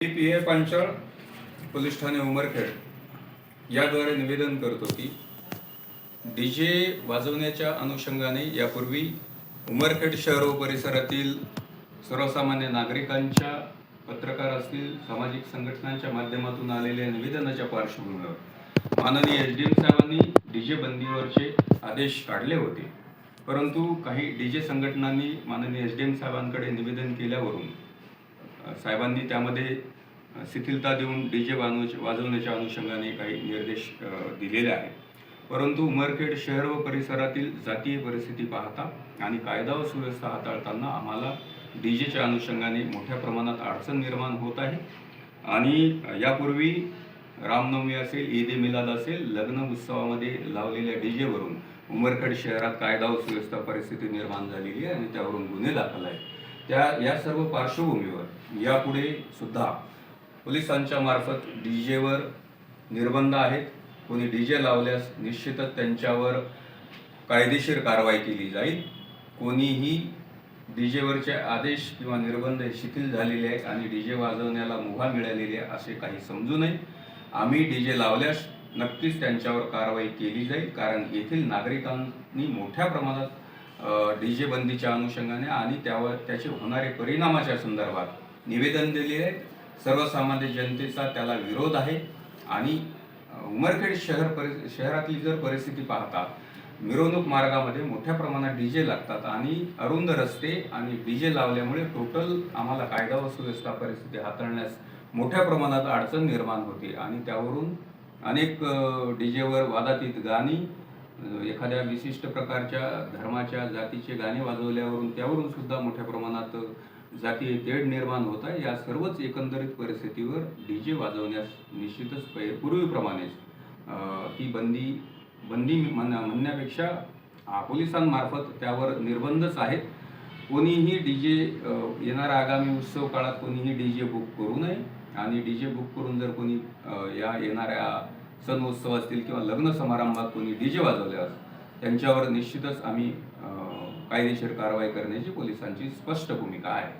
Me P A Panchal police ठाणे उमरखेड याद्वारे निवेदन करतो की डी जे वाजवण्याच्या अनुषंगाने यापूर्वी उमरखेड शहर व परिसरातील सर्वसामान्य नागरिकांच्या पत्रकार असतील सामाजिक संघटनांच्या माध्यमातून आलेल्या निवेदनाच्या पार्श्वभूमीवर माननीय एस डी एम साहेबांनी डी जे बंदीवरचे आदेश काढले होते. परंतु काही डी जे संघटनांनी माननीय एस डी एम साहेबांकडे निवेदन केल्यावरून साहेबांनी त्यामध्ये शिथिलता देऊन डी जे वाजवण्याच्या अनुषंगाने काही निर्देश दिलेले आहेत. परंतु उमरखेड शहर व परिसरातील जातीय परिस्थिती पाहता आणि कायदा व सुव्यवस्था हाताळताना आम्हाला डी जेच्या अनुषंगाने मोठ्या प्रमाणात अडचण निर्माण होत आहे. आणि यापूर्वी रामनवमी असेल ईद ए मिलाद असेल लग्न उत्सवामध्ये लावलेल्या डी जेवरून उमरखेड शहरात कायदा व सुव्यवस्था परिस्थिती निर्माण झालेली आहे आणि त्यावरून गुन्हे दाखल आहे त्या या सर्व पार्श्वभूमीवर यापुढे सुद्धा पोलिसांच्या मार्फत डी जेवर निर्बंध आहेत. कोणी डी जे लावल्यास निश्चितच त्यांच्यावर कायदेशीर कारवाई केली जाईल. कोणीही डी जेवरचे आदेश किंवा निर्बंध हे शिथिल झालेले आहेत आणि डी जे वाजवण्याला मुभा मिळालेली आहे असे काही समजू नये. आम्ही डी जे लावल्यास नक्कीच त्यांच्यावर कारवाई केली जाईल कारण येथील नागरिकांनी मोठ्या प्रमाणात डी जे बंदीच्या अनुषंगाने आणि त्यावर त्याचे होणारे परिणामाच्या संदर्भात निवेदन दिले आहे. सर्वसामान्य जनतेचा त्याला विरोध आहे. आणि उमरखेड शहर परि शहरातली जर परिस्थिती पाहता मिरवणूक मार्गामध्ये मोठ्या प्रमाणात डी जे लागतात आणि अरुंद रस्ते आणि डी जे लावल्यामुळे टोटल आम्हाला कायदा व सुव्यवस्था परिस्थिती हाताळण्यास मोठ्या प्रमाणात अडचण निर्माण होते. आणि त्यावरून अनेक डी जेवर वादातीत गाणी एखाद्या विशिष्ट प्रकारच्या धर्माच्या जातीचे गाणे वाजवल्यावरून त्यावरून सुद्धा मोठ्या प्रमाणात जातीय तेढ निर्माण होत आहे. या सर्वच एकंदरीत परिस्थितीवर डी जे वाजवण्यास निश्चितच पै पूर्वीप्रमाणेच ती बंदी बंदी म्हण म्हणण्यापेक्षा पोलिसांमार्फत त्यावर निर्बंधच आहेत. कोणीही डी जे येणाऱ्या आगामी उत्सव काळात कोणीही डी जे बुक करू नये. आणि डी जे बुक करून जर कोणी या येणाऱ्या सण उत्सव असतील किंवा लग्न समारंभात कोणी डी जे वाजवल्यास त्यांच्यावर निश्चितच आम्ही कायदेशीर कारवाई करण्याची पोलिसांची स्पष्ट भूमिका आहे.